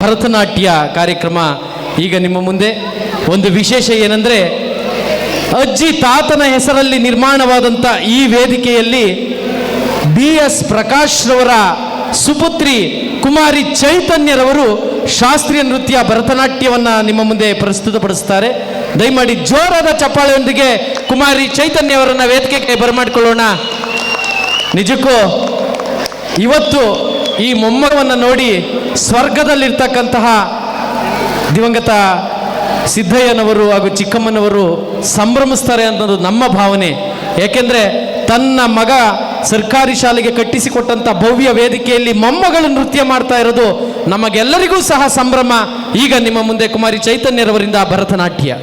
ಭರತನಾಟ್ಯ ಕಾರ್ಯಕ್ರಮ. ಈಗ ನಿಮ್ಮ ಮುಂದೆ ಒಂದು ವಿಶೇಷ ಏನಂದ್ರೆ, ಅಜ್ಜಿ ತಾತನ ಹೆಸರಲ್ಲಿ ನಿರ್ಮಾಣವಾದಂಥ ಈ ವೇದಿಕೆಯಲ್ಲಿ ಬಿ ಎಸ್ ಪ್ರಕಾಶ್ ರವರ ಸುಪುತ್ರಿ ಕುಮಾರಿ ಚೈತನ್ಯರವರು ಶಾಸ್ತ್ರೀಯ ನೃತ್ಯ ಭರತನಾಟ್ಯವನ್ನ ನಿಮ್ಮ ಮುಂದೆ ಪ್ರಸ್ತುತಪಡಿಸ್ತಾರೆ. ದಯಮಾಡಿ ಜೋರಾದ ಚಪ್ಪಾಳೆಯೊಂದಿಗೆ ಕುಮಾರಿ ಚೈತನ್ಯ ಅವರನ್ನ ವೇದಿಕೆಗೆ ಬರಮಾಡಿಕೊಳ್ಳೋಣ. ನಿಜಕ್ಕೂ ಇವತ್ತು ಈ ಮೊಮ್ಮಗವನ್ನು ನೋಡಿ ಸ್ವರ್ಗದಲ್ಲಿರ್ತಕ್ಕಂತಹ ದಿವಂಗತ ಸಿದ್ದಯ್ಯನವರು ಹಾಗೂ ಚಿಕ್ಕಮ್ಮನವರು ಸಂಭ್ರಮಿಸ್ತಾರೆ ಅನ್ನೋದು ನಮ್ಮ ಭಾವನೆ. ಏಕೆಂದರೆ ತನ್ನ ಮಗ ಸರ್ಕಾರಿ ಶಾಲೆಗೆ ಕಟ್ಟಿಸಿಕೊಟ್ಟಂಥ ಭವ್ಯ ವೇದಿಕೆಯಲ್ಲಿ ಮೊಮ್ಮಗಳು ನೃತ್ಯ ಮಾಡ್ತಾ ಇರೋದು ನಮಗೆಲ್ಲರಿಗೂ ಸಹ ಸಂಭ್ರಮ. ಈಗ ನಿಮ್ಮ ಮುಂದೆ ಕುಮಾರಿ ಚೈತನ್ಯರವರಿಂದ ಭರತನಾಟ್ಯ.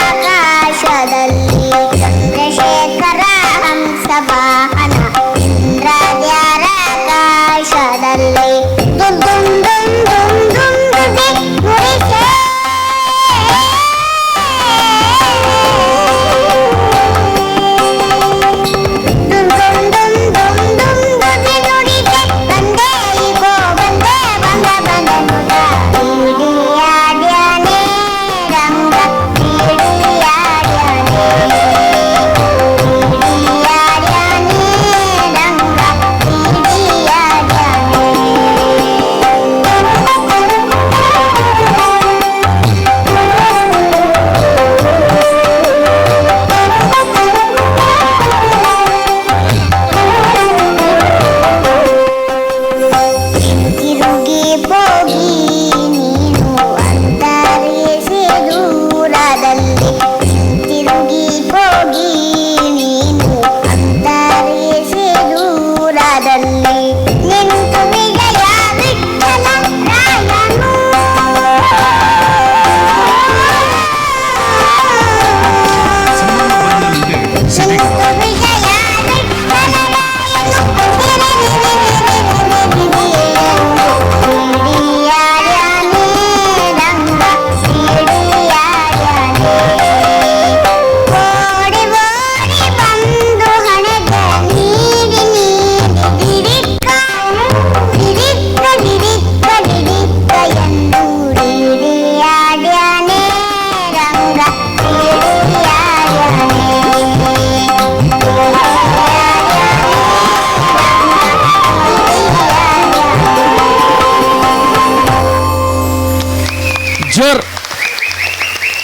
la